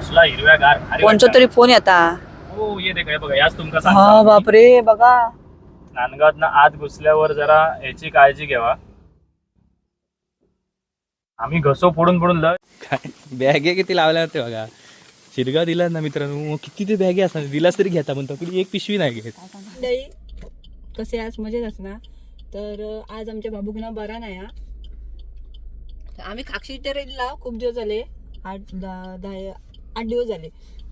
कसला हिरव्यागार भारी कोणचा. तरी फोन येता हो ये देख हे बघा याच तुमका हा सांगतो बापरे बघा. नांदगावात आत घुसल्यावर जरा याची काळजी घ्यावा. आम्ही घसो फोडून फोडून लय काय? बॅगे किती लावल्या होते बघा. शिरगाव दिला ना मित्रांनो किती ते बॅगे असणार? दिलास तरी घेता पण तरी एक पिशवी नाही घेत. मंडळी कसे आज मजेत असणार? तर अं, आज आमच्या बाबूकना बरा नाही हा. तर आम्ही खाक्षी टेरेला खूप दिवस झाले. आठ दहा दहा आठ दिवस झाले.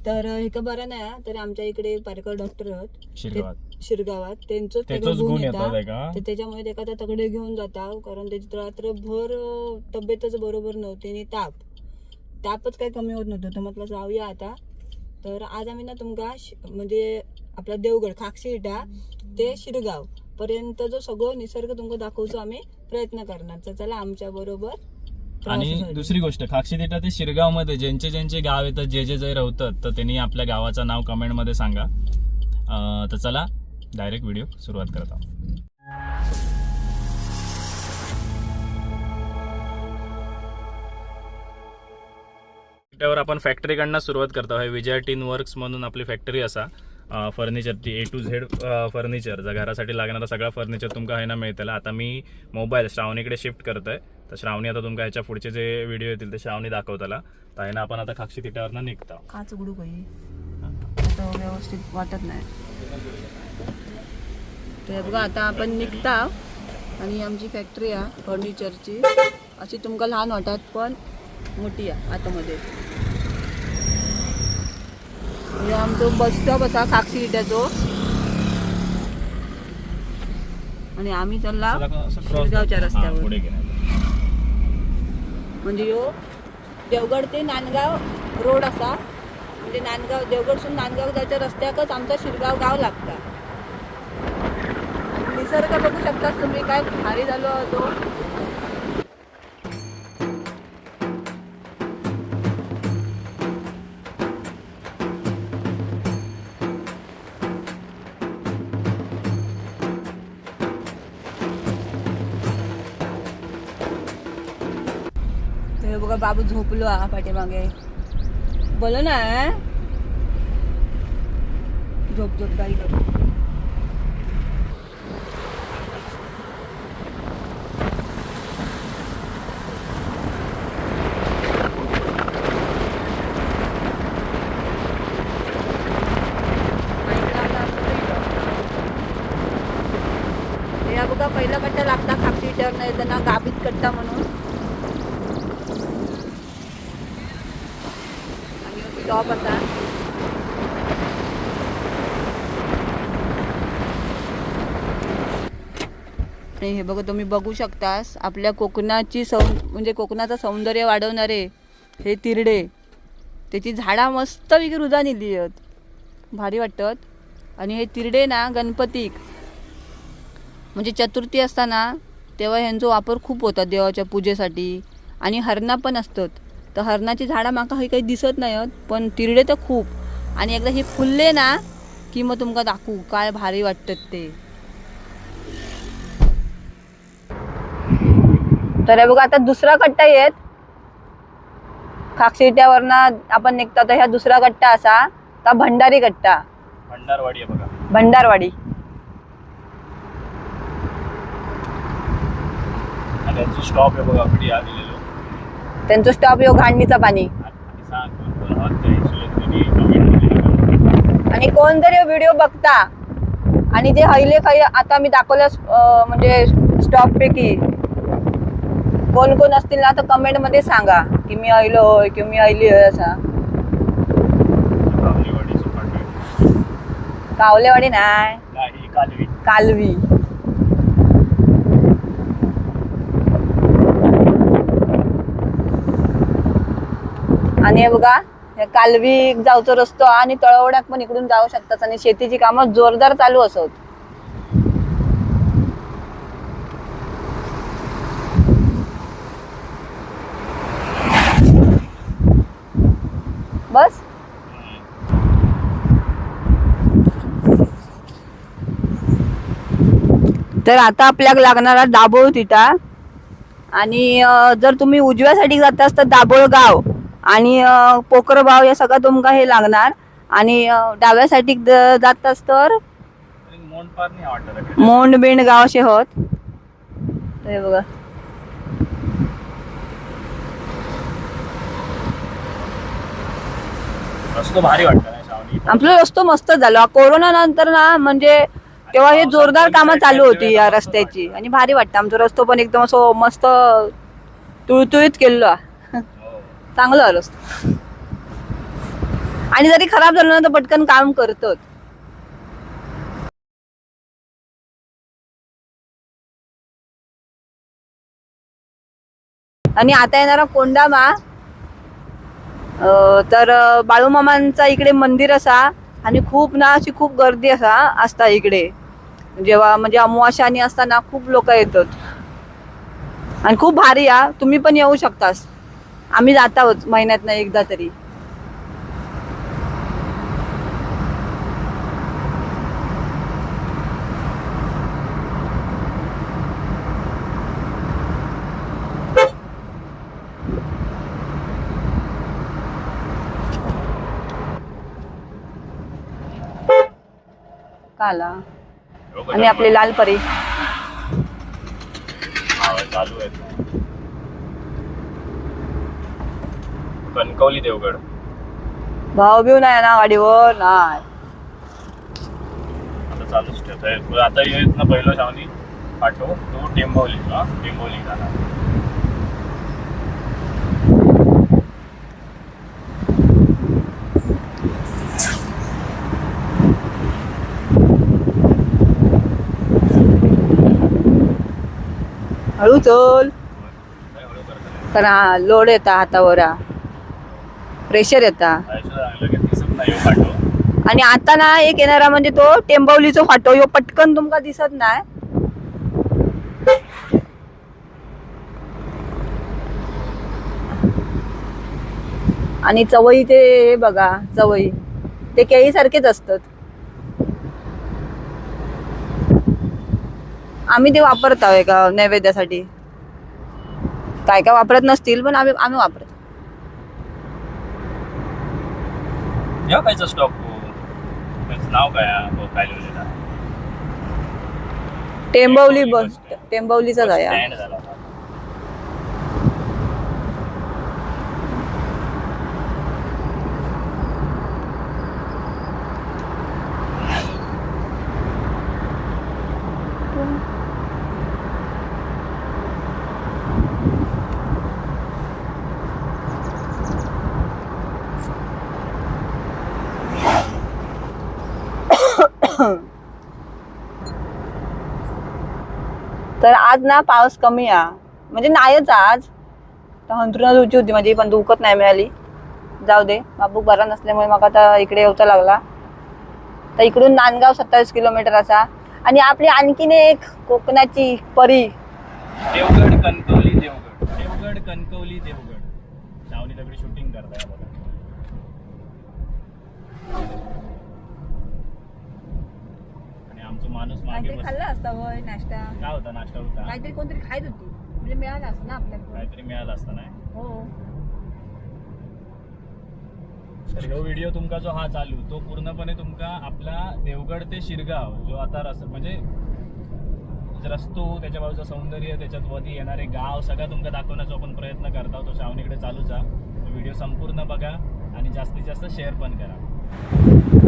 तर अं, हे का बरा नाही हा. तर आमच्या इकडे पारेकर डॉक्टर आहेत. शिरगावात. शिरगावात. त्यांचं त्याचंच गुण येतात आहे का? तर त्याच्यामुळे ते आता तगडे घेऊन जाता कारण त्याची रात्रभर अं, तब्येतच बरोबर नव्हती आणि ताप. तापच काही कमी होत नव्हतं. तर म्हटलं जाऊया आता. तर आज आम्ही ना तुमका श- म्हणजे आपला देवगड खाक्षी इटा ते शिरगाव पर्यंत जो सगळं निसर्ग तुमका दाखवतो आम्ही प्रयत्न करणार. तर चला आमच्या बरोबर आणि दुसरी गोष्ट खाक्षी देटा ते शिरगावमध्ये ज्यांचे ज्यांचे गाव येतात जे जे जे राहतात तर त्यांनी आपल्या गावाचं नाव कमेंटमध्ये सांगा तर चला डायरेक्ट व्हिडिओ सुरुवात करत आहोत. त्यावर आपण फॅक्टरीकडनं सुरुवात करतो हे विजय टीन वर्क्स म्हणून आपली फॅक्टरी असा. फर्निचर ती ए टू झेड फर्निचर जर घरासाठी लागणारा सगळा फर्निचर तुमका आहे ना मिळतला. आता मी मोबाईल श्रावणीकडे शिफ्ट करतोय. तर श्रावणी आता तुमका ह्याच्या पुढचे जे व्हिडिओ येतील ते श्रावणी दाखवताला. तर आहे ना आपण आता खाक्षी तिट्यावरनं निघतो. काच उघडू काही आता व्यवस्थित वाटत नाही. तर बघा आता आपण निघता. आणि आमची फॅक्टरी आहे फर्निचरची अशी तुमका लहान वाटत पण मोठी आहे आतमध्ये. म्हणजे आमचो बस स्टॉप असा खाक्षी इट्याचो आणि आम्ही चालला शिरगावच्या रस्त्यावर. म्हणजे यो देवगड ते नांदगाव रोड असा. म्हणजे नांदगाव देवगडसून नांदगाव जायच्या रस्त्याकच आमचा शिरगाव गाव लागता. निसर्ग बघू शकताच तुम्ही काय भारी झालो तो बाबू झोपलो हा पाठीमागे. बोलो ना झोप झोप काही कर बघा पहिला कट्टा लागता खापटी टर्न येताना गाबीत कट्टा म्हणून. आणि टॉप असा आणि हे बघा तुम्ही बघू शकतास आपल्या कोकणाची सौ म्हणजे कोकणाचं सौंदर्य वाढवणारे हे तिरडे त्याची झाडा मस्त विकी रुजा नेली आहेत. भारी वाटतात आणि हे तिरडे ना गणपतीक. म्हणजे चतुर्थी असताना तेव्हा ह्यांचा वापर खूप होता देवाच्या पूजेसाठी. आणि हरणा पण असतात. तर हरणाची झाडं माका हे काही दिसत नाही आहेत पण तिरडे तर खूप. आणि एकदा हे फुलले ना की मग तुमका दाखवू काय भारी वाटतात ते. तर हे बघा आता दुसरा कट्टा येत. खाक्षिट्यावरनं आपण निघतो तर ह्या दुसरा कट्टा असा का भंडारी कट्टा. भंडारवाडी बघा. भंडारवाडी. स्टॉप आहे बघा त्यांचं स्टॉप यो घाणणीचा पाणी. आणि कोण जर व्हिडिओ बघता आणि ते हहिले काही आता मी दाखवल्या अं, म्हणजे स्टॉप पैकी कोण कोण असतील ना तर कमेंटमध्ये सांगा की मी हयलो होय किंवा मी हयली होय असा. कावलेवाडी नाही. कालवी कालवी आणि हे बघा कालवी जाऊचो रस्तो आणि तळवड्यात पण इकडून जाऊ शकतात आणि शेतीची कामं जोरदार चालू असत. बस? तर आता आपल्याला लागणारा दाभोळ तिटा. आणि जर तुम्ही उजव्या साईडीक जातास तर दाभोळ गाव. आणि अं, पोकरभाव या सगळं तुमका हे लागणार. आणि अं, डाव्या साईडीक ज- जातास तर? मोंड पार नाही वाटत मोंड बिंड गाव असे होत. हे बघा. रस्तो भारी आपला रस्तो मस्त झाला. कोरोना नंतर ना म्हणजे तेव्हा हे जोरदार कामं चालू होती या रस्त्याची. आणि भारी वाटतं. आमचा रस्तो पण एकदम असं मस्त तुळतुळीत केलेलो. चांगलं आलं रस्तो आणि जरी खराब झालं ना तर पटकन काम करतात आणि आता येणारा कोंडामा तर बाळूमामांचा इकडे मंदिर असा आणि खूप ना अशी खूप गर्दी असा असता इकडे. जेव्हा म्हणजे अमावास्या आणि असताना खूप लोक येतात. आणि खूप भारी या तुम्ही पण येऊ शकतास. आम्ही जात आहोत महिन्यात एकदा तरी. काला. आणि आपली लाल परी. चालू आहे. कणकवली देवगड. भाऊ बिव नाही ना गाडीवर नाही. आता चालूच ठेवतोय आता येत ना पहिलं श्रावणी पाठव. तो टेंबवली हा? टेंबवली झाला हळू चल? कारण हा लोड येता हातावर. प्रेशर येता. आणि आता ना एक येणारा म्हणजे तो टेंबवलीचो फाटो ह्यो पटकन तुमका दिसत नाही. आणि चवई ते बघा चवई ते केळी सारखेच असतात. आम्ही ते वापरत आहोत का नैवेद्यासाठी. काय काय वापरत नसतील पण आम्ही आम्ही वापरतो. या कायचा स्टॉक त्याचं नाव काय? हो, काय लिहिलेलं? टेंबवली बस. Stand झाला होता. तर आज ना पाऊस कमी आ म्हणजे नाहीच आज. तर हंतरुणात उची होती माझी पण दुखत नाही मिळाली. जाऊ दे बाबू बरा नसल्यामुळे मग आता इकडे येवचा लागला. तर इकडून नांदगाव सत्तावीस किलोमीटर असा. आणि आपली आणखीन एक कोकणाची परी. देवगड कणकवली देवगड. देवगड कणकवली देवगड श्रावणी दगडी शूटिंग करताय बघा आणि आमचं माणूस मागे बस खाल्ला असता वय नाश्ता. काय होता नाश्ता होता? काहीतरी कोणतरी खायत होती. म्हणजे मिळालं असतं ना आपल्याला. काहीतरी मिळालं असतं नाही? हो. तर ह्यो व्हिडिओ तुमका जो हा चालू तो पूर्णपणे तुमका आपला देवगड ते शिरगाव जो आता रस म्हणजे रस्तो त्याच्या बाजूचं सौंदर्य त्याच्यात वरती येणारे गाव सगळं तुमका दाखवण्याचा आपण प्रयत्न करतो तो श्रावणीकडे चालूच आहे व्हिडिओ संपूर्ण बघा आणि जास्तीत जास्त शेअर पण करा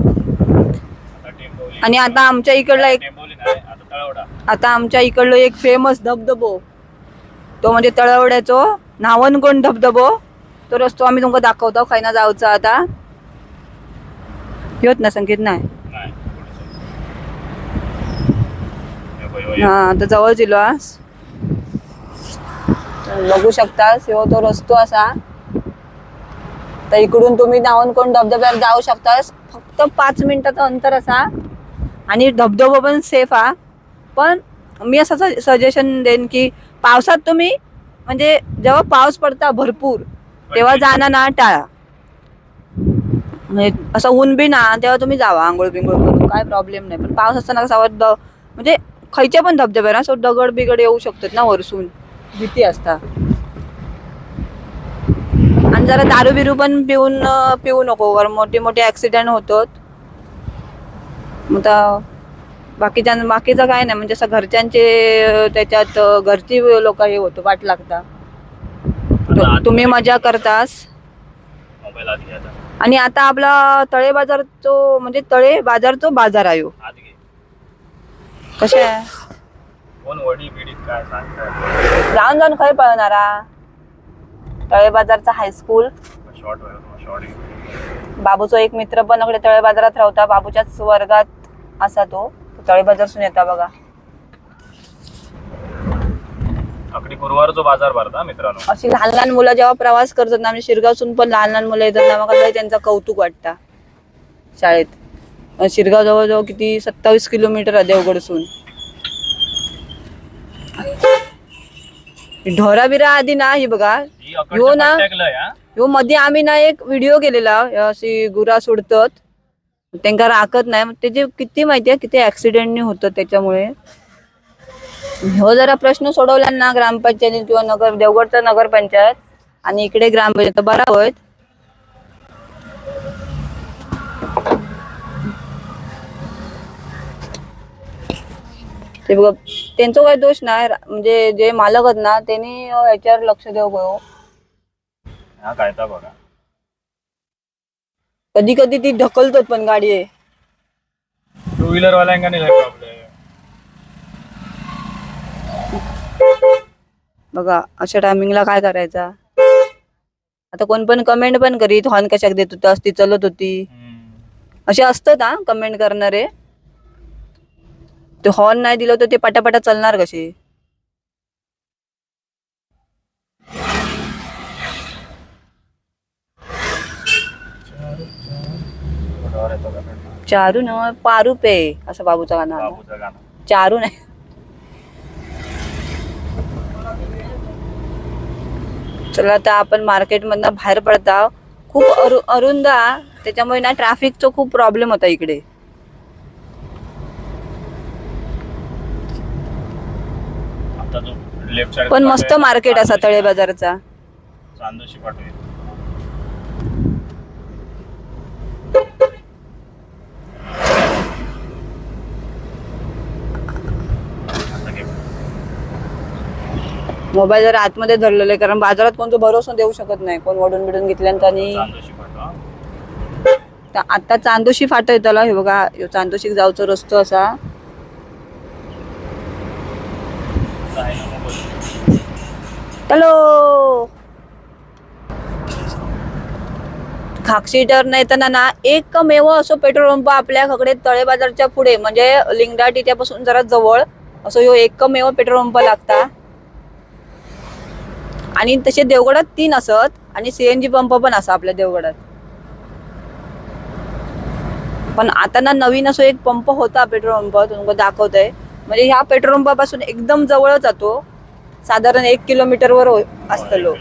आता टेंबोली आणि आता आमच्या इकडला एक आता आमच्या इकडलो एक फेमस धबधबो. तो म्हणजे तळवड्याचो. न्हावणकोण धबधबो. तो रस्तो आम्ही तुमका दाखवतो. खायना जाऊचा आता. येत ना संकेत नाही हा आता जवळ दिलो आज बघू शकतास ह्यो तो रस्तो असा. तर इकडून तुम्ही नावनकोंड धबधब्यावर जाऊ शकतास. फक्त पाच मिनिटाचं अंतर असा. आणि धबधबा पण सेफ हा पण मी असं सजेशन देईन की पावसात तुम्ही म्हणजे जेव्हा पाऊस पडता भरपूर तेव्हा जाणं ना टाळा. म्हणजे असं ऊन बी ना तेव्हा तुम्ही जावा आंघोळ बिंघोळ करून काय प्रॉब्लेम नाही. पण पाऊस असताना कसा म्हणजे खयच्या पण धबधब्यावर असं दगड बिगड येऊ शकतात ना वरसून भीती असता. आणि जरा दारू बिरू पण पिऊन पिऊ नको मोठे मोठे ऍक्सिडेंट होतात. मग आता बाकीच्या बाकीचं काय नाही. म्हणजे असं घरच्यांचे त्याच्यात घरची लोक हे होतो वाट लागता. तु- तुम्ही मजा करतास. मोबाईल आत घे आता. आणि आता आपला तळे बाजार तो म्हणजे तळे बाजार तो बाजार आहे. आत घे. कसे कोण वडी बिडीत काय सांगतात जाऊन जाऊन खय पळणारा तळे बाजारचा हायस्कूल शॉर्ट शॉर्ट बाबूचा एक मित्र पण इकडे तळे बाजारात राहता. बाबूच्याच वर्गात असा तो तळे बाजारसून येता बघा. अकडी गुरुवारचो बाजार भरता मित्रांनो. अशी लहान लहान मुलं जेव्हा प्रवास करतात ना म्हणजे शिरगावसून पण लहान लहान मुलं येतात ना मग लय त्यांचं कौतुक वाटतं. शाळेत. शिरगाव जवळजवळ किती सत्तावीस किलोमीटर आहे देवगडसून ढोरा बिरा आधी ना ही बघा ही हो अकडच्या ना. ह्यो मध्ये आम्ही ना एक व्हिडिओ केलेला अशी गुरा सोडतात. त्यांना राखत नाही. त्याचे किती आहे किती ऍक्सिडेंटनी होतं त्याच्यामुळे. हो जरा प्रश्न सोडवला ना ग्रामपंचायत किंवा नगर देवगडचा नगरपंचायत आणि इकडे ग्रामपंचायत. बरा होत ते बघ त्यांचा काही दोष नाही. म्हणजे जे मालक आहेत ना त्यांनी याच्यावर लक्ष देऊ हा कायदा बघा. कधी कधी ती ढकलतात पण गाडी आहे. टू व्हीलर नाही प्रॉब्लेम बघा अशा टायमिंगला काय करायचा? आता कोण पण कमेंट पण करीत हॉर्न कशाक देत होतास ती चलत होती. असे असतात हा कमेंट करणारे. ते हॉर्न नाही दिलं तर ते पटापटा चालणार कसे? चारू न पारू पे असं बाबूचा गाणं आलं. बाबूचं गाणं. चारू नाही. चला आता आपण मार्केटमधनं बाहेर पडता खूप अरु अरुंद हा. त्याच्यामुळे ना ट्रॅफिकचा खूप प्रॉब्लेम होता इकडे. आता जो लेफ्ट साइड पण मस्त मार्केट असा तळे बाजारचा. चांदोशी पाठवू आता घे. मोबाईल जर आतमध्ये धरलेलं आहे कारण बाजारात कोणतो भरोसा देऊ शकत नाही. कोण वडून बिडून घेतल्यानंतर आणि चांदोशी आता चांदोशी फाटा येताला हे बघा ह्यो चांदोशीक जावचो रस्तो असा. हॅलो. खाक्षी टर्न येताना ना एकमेव असो पेट्रोल पंप आपल्याकडे तळे बाजारच्या पुढे म्हणजे लिंगडा टिट्यापासून जरा जवळ असं ह्यो एकमेव पेट्रोल पंप लागता. आणि तसे देवगडात तीन असत आणि सीएनजी पंप पण असा आपल्या देवगडात. पण आता ना नवीन असो एक पंप होता पेट्रोल पंप तुमका आहे म्हणजे ह्या पेट्रोल पंपापासून एकदम जवळ जातो. साधारण एक किलोमीटर वर असतलो लोक.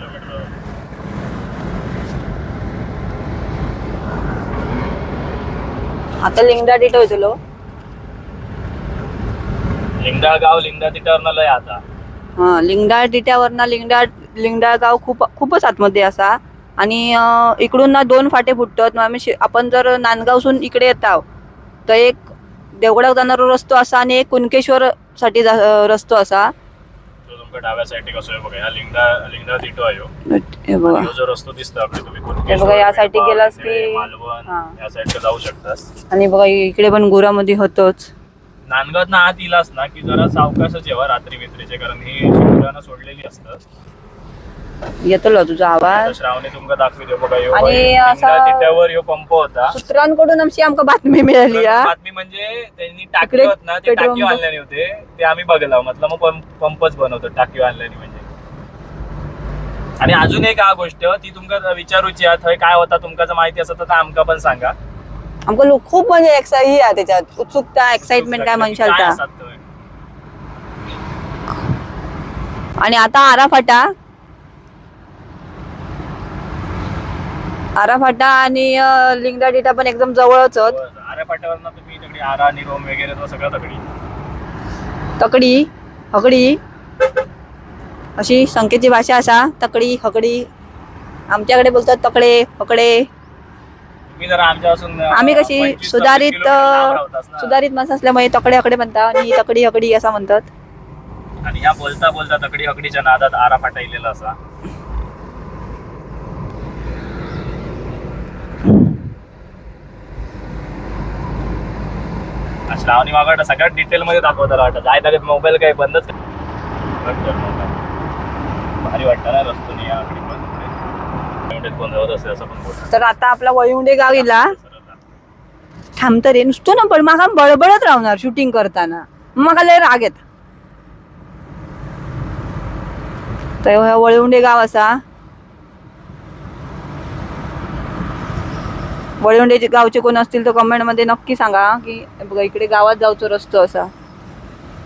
आता लिंगडा टिट होतलो लिंगडा गाव लिंगडा तिच्यावर आता. हा लिंगडा टिट्यावरना लिंगडा लिंगडा गाव खूप खूपच आतमध्ये असा. आणि इकडून ना दोन फाटे फुटतात. मग आम्ही आपण जर नांदगावसून इकडे येताव तर एक देवगडाक जाणारा रस्तो असा आणि एक कुणकेश्वर साठी रस्तो असा. डाव्या बघा हा. या ने गेलास की- आणि बघा इकडे पण गुरामध्ये होतोच. नांदगावात ना आत इलास ना की जरा सावकाशच जेव्हा रात्री मित्रीचे कारण ही शिवरानं सोडलेली असतात येतलो तुझा आवाज. श्रावणी तुमका दाखवितो बघा ह्यो आणि असा- तिट्यावर ह्यो पंप होता. सूत्रांकडून आमची आमका बातमी मिळाली हा. बातमी म्हणजे त्यांनी टाकी इकडे होत ना ते पेट्रोल टाकी पंप. आणल्याने होते. ते आम्ही बघला म्हटलं मग पंप- पंपच बनवतो टाकी आणल्याने म्हणजे. आणि अजून एक हा गोष्ट ती तुमका विचारूची आहे थंय काय होता तुमका जर माहिती असत तर आमका पण सांगा. आमका लोक खूप म्हणजे एक्साइट ही आहे त्याच्यात. उत्सुकता एक्साइटमेंट काय म्हणशाल काय ता. असतात थंय? आणि आता आराफाटा. आराफाटा आणि लिंगडा डिटा पण एकदम जवळच तुम्ही तिकडे आरा निरोम वगैरे तो सगळं तगडी तकडी हकडी. अशी संकेतची भाषा असा तकडी हकडी. आमच्याकडे बोलतात तकडे हकडे तुम्ही जरा आमच्यापासून अं, आम्ही कशी 25-26 सुधारित. सुधारित माणसं असल्यामुळे तकडे हकडे म्हणतात आणि तकडी हकडी असं म्हणतात आणि ह्या बोलता बोलता तकडी हकडीच्या नादात आरा फाटाईलेला असा श्रावणी वागड सगळ्यात डिटेल मध्ये दाखवत वाटत जाय तरी मोबाईल काही बंदच. भारी वाटतं ना रस्तून या आकडे पण एवढे कोण जात असेल असं पण बोलतात तर आता आपला वळिवंडे गाव इला. थांबत रे नुसतं ना पण मागा बडबडत राहणार शूटिंग करताना. मग लय राग येत. तर ह्या वळिवंडे गाव असा. वळिवंडे गावचे कोण असतील तर कमेंटमध्ये नक्की सांगा की बघा इकडे गावात जाऊचो रस्तो असा.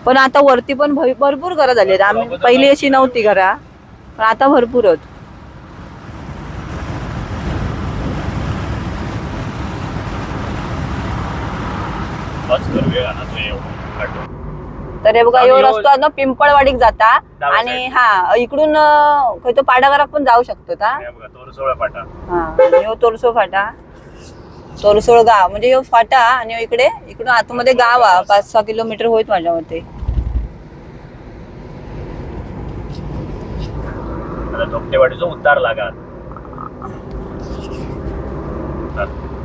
पण आता वरती पण भरपूर घरं झाली आम्ही पहिली अशी नव्हती घरा. पण आता भरपूर आहेत बस कर वेळ ना तू एवढं काढतो. तर हे बघा यो रस्तो आहे ना पिंपळवाडीक जाता. डाव्या आणि side. हा इकडून अं, खंय तो पण जाऊ शकतो का हे बघा तोरसोळा पाटा हा आणि ह्यो तोरसो फाटा. तोरसोळ गाव म्हणजे ह्यो फाटा आणि ह्यो इकडे इकडून आतमध्ये गाव हा पाच सहा किलोमीटर होईत माझ्या मते आता धोपटेवाडीचा उतार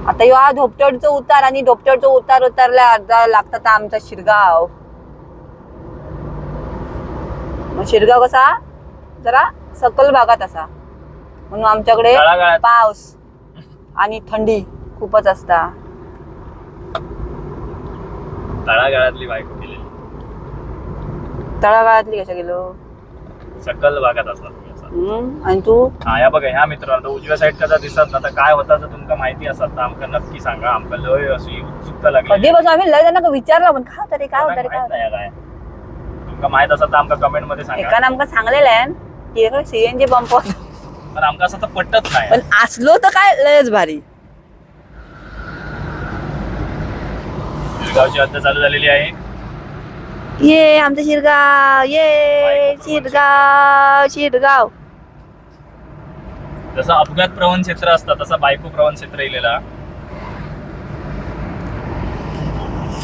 आता ह्यो हा धोपटडचा उतार आणि धोपटडचा उतार उतारला अर्धा लागतात आमचा शिरगाव. मग शिरगाव कसा? जरा सकल भागात असा. म्हणून आमच्याकडे तळागाळात. पाऊस आणि थंडी खूपच असता. तळागाळातली बायको केलेली. तळागाळातली कशा गेलो? सकल भागात असतात तुम्ही असं. हम्म, आणि तू? हा या बघा ह्या मित्रांनो उजव्या साईड कसा दिसत ना तर काय होता जर तुमका माहिती असत आमका नक्की सांगा. आमका लय अशी उत्सुकता लागली बसून आम्ही लय जणांना विचारलं पण काय होतं रे काय होतं रे काय होतं तुमका माहीत असत आमका कमेंटमध्ये सांगा. एकानं आमका सांगलेलं आहे की सीएनजी पंप. पण आमका असं तर पटत नाही. पण असलो तर काय लयच भारी. शिरगावची हद्द चालू झालेली आहे. ये आमचं शिरगाव. ये शिरगाव शिरगाव. जसं अपघात प्रवण क्षेत्र असतं तसं बायको प्रवण क्षेत्र इलेला.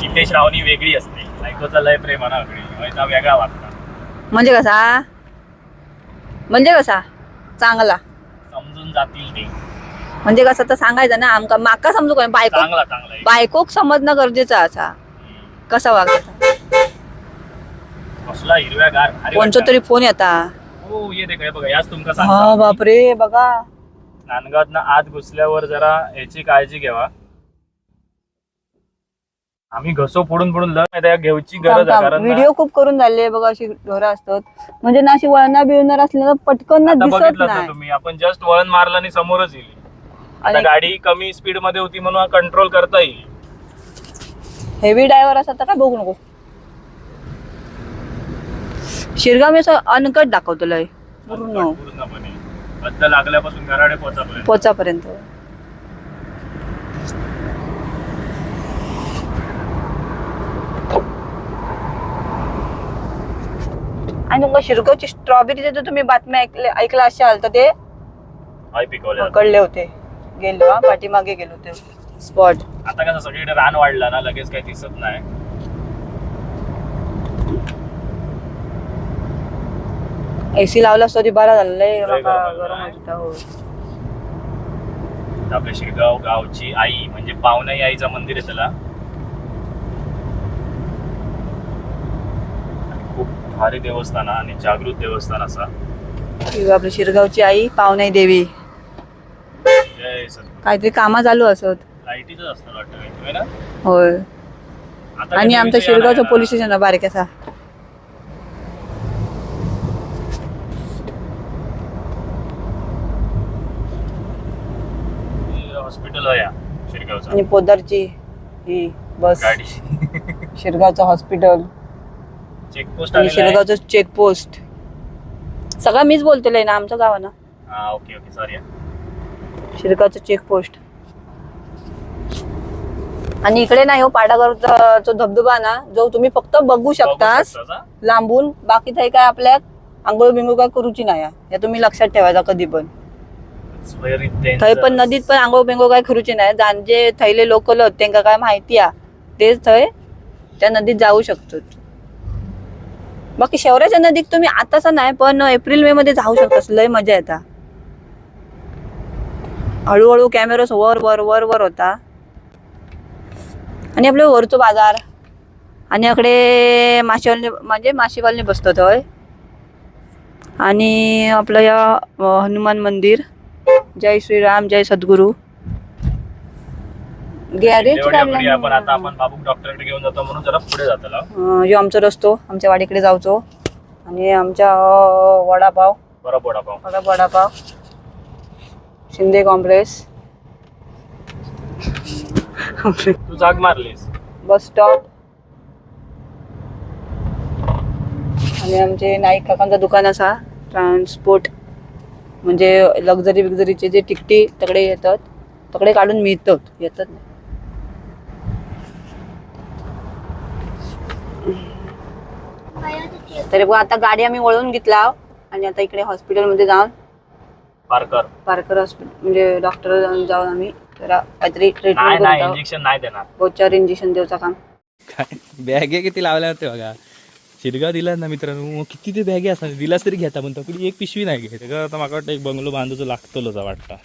इथे श्रावणी वेगळी असते. बायकोचा लय प्रेम आहे ना वेगळी वैता वेगळा वागता म्हणजे कसा? म्हणजे कसा? चांगला. समजून जातील ते. म्हणजे कसं तर सांगायचं ना आमका माका समजू काय बायको चांगला चांगला आहे. बायकोक समजणं गरजेचं असा. हम्म. कसा वागायचा कसला हिरव्या गार कोणचा तरी फोन येता. हो ये दे काय बघा याच तुमका हा सांगतो बापरे बघा. नांदगावात आत घुसल्यावर जरा याची काळजी घ्यावा आम्ही घसो फोडून फोडून घेऊची गरज आहे कारण ना- व्हिडिओ खूप करून झाले बघा अशी घरं असतात. म्हणजे ना अशी वळणा बिळणार असलेलं पटकन ना आता दिसत बघितलं ना नाही तुम्ही आपण जस्ट वळण मारलं आणि समोरच येईल. आता आणि- गाडी कमी स्पीडमध्ये होती म्हणून कंट्रोल करता येईल. हेवी ड्रायव्हर असतात तर काय बघू नको. शिरगाव मी असं अनकट दाखवतो लय. पूर्ण पूर्णपणे. बद्द लागल्यापासून घराडे पोचापर्यंत आणि तुमका शिरगावची स्ट्रॉबेरीचे जर तुम्ही बातम्या ऐकले ऐकला असाल तर ते हाय पकडले होते. गेलो हा पाठीमागे गेलो होते. स्पॉट आता कसं सगळीकडे रान वाढला ना लगेच काही दिसत नाही. एसी लावला तरी बरा झाला लय लय माका गरम गरम आहे. होत होता, हो. आपल्या शिरगाव गावची आई म्हणजे पावनाई आईचं मंदिर आहे त्याला आणि खूप भारी देवस्थान आणि जागृत देवस्थान असा. ही आपली शिरगावची आई पावनाई देवी. जय काहीतरी कामा चालू असत. लाईटीच असतं वाटतं काहीतरी, होय ना? होय. आता आणि आमचं शिरगावचं. पोलीस स्टेशन बारीक असा हे हॉस्पिटल आहे या शिरगावचं. आणि पोदारची ही बस. गाडी. शिरगावचं हॉस्पिटल चेकपोस्ट आलेला आहे. चेकपोस्ट. सगळं मीच बोलतेलंय ना आमचं गाव आहे ना हा ओके ओके सॉरी शिरगावचं चेकपोस्ट. आणि इकडे नाही हो पाडागरचा जो धबधबा ना जो तुम्ही फक्त बघू शकतास लांबून. बाकी काही काय आपल्या आंघोळ बिंघोळ काय करूची नाही. हे. तुम्ही लक्षात ठेवायचा कधी पण. थंय पण नदीत पण आंघोळ बिंघोळ काय करूचे नाही. जाणजे थैले लोकल त्यांना काय माहिती हा. तेच थंय त्या नदीत जाऊ शकतात. बाकी शहराच्या नदीत तुम्ही आताच नाही पण एप्रिल मे मध्ये जाऊ शकता. लय मजा येता. हळूहळू कॅमेरा वर वर वर वर होता. आणि आपलं वरचो बाजार. आणि इकडे माशेवाले म्हणजे माशेवाले बसतो थंय आणि आपलं या हनुमान मंदिर. जय श्रीराम जय सद्गुरू. गॅरेज आपण आता आपण बाबू डॉक्टरकडे घेऊन जातो म्हणून जरा पुढे जातो जो आमचा रस्तो आमच्या वाडीकडे जाऊचो. आणि आमच्या अं, वडापाव. वडापाव. वडापाव. शिंदे कॉम्प्लेक्स तू जाग मारलीस. Bus stop. आणि आमचे नाईक काकांचं दुकान असा ट्रान्सपोर्ट. म्हणजे लक्झरी बिक्झरीचे जे तिकटी तकडे येतात तकडे काढून मिळतात येतात. नाही. तरी पण आता गाडी आम्ही वळवून घेतला आणि आता इकडे हॉस्पिटलमध्ये जाऊन पारकर. पारकर हॉस्पिटल म्हणजे डॉक्टर जाऊन आम्ही जरा काहीतरी नाही ट्रीटमेंट नाही इंजेक्शन नाही देणार. बोचार इंजेक्शन देऊचं काम. काय? बॅगे किती लावल्या होते बघा? शिरगाव दिला ना मित्रांनो मग किती ते बॅगे असणार? दिलास तरी घेता म्हणतो कुठे एक पिशवी नाही घेत. का आता मला वाटतं एक बंगलो बांधूचं लागतलोच वाटतं.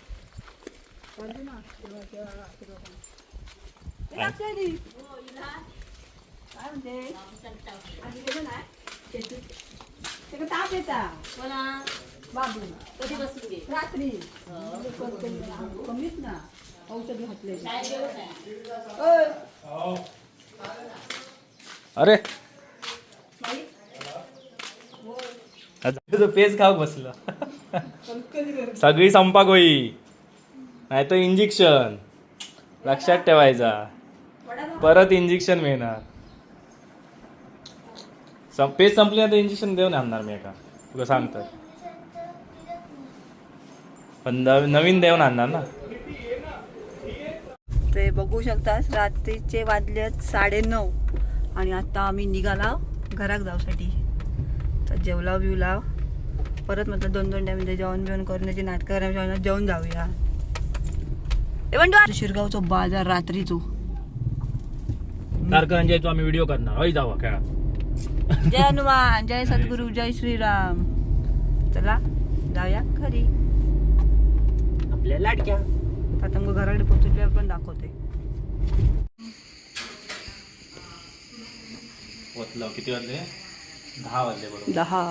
अरे. तुझं पेज खाऊ बसलं. सगळी संपाक होई. नाही तर इंजेक्शन लक्षात ठेवायचा. परत इंजेक्शन मिळणार. सं- पेज संपली तर इंजेक्शन देऊन आणणार मी एका तुला सांगतात पण नव- नवीन देऊन आणणार ना. ते बघू शकतास रात्रीचे वाजलेत साडे नऊ आणि आता आम्ही निघाला घरात जाऊसाठी. तर जेवला बिवला. परत म्हटलं दोन दोन टाइम जेवण बिवण करण्याची नाटकं करण्याच्या जेवण जाऊया. ए म्हणतो शिरगावचो बाजार रात्रीचो. कारकरांच्या आम्ही व्हिडिओ करणार. होय जावा खेळा. जय हनुमान जय सद्गुरू जय श्रीराम चला जाऊया खरी आपल्या लाडक्या. आता मग घराकडे पोहोचल्यावर पण दाखवते. किती वाजले? दहा वाजले बरोबर. दहा.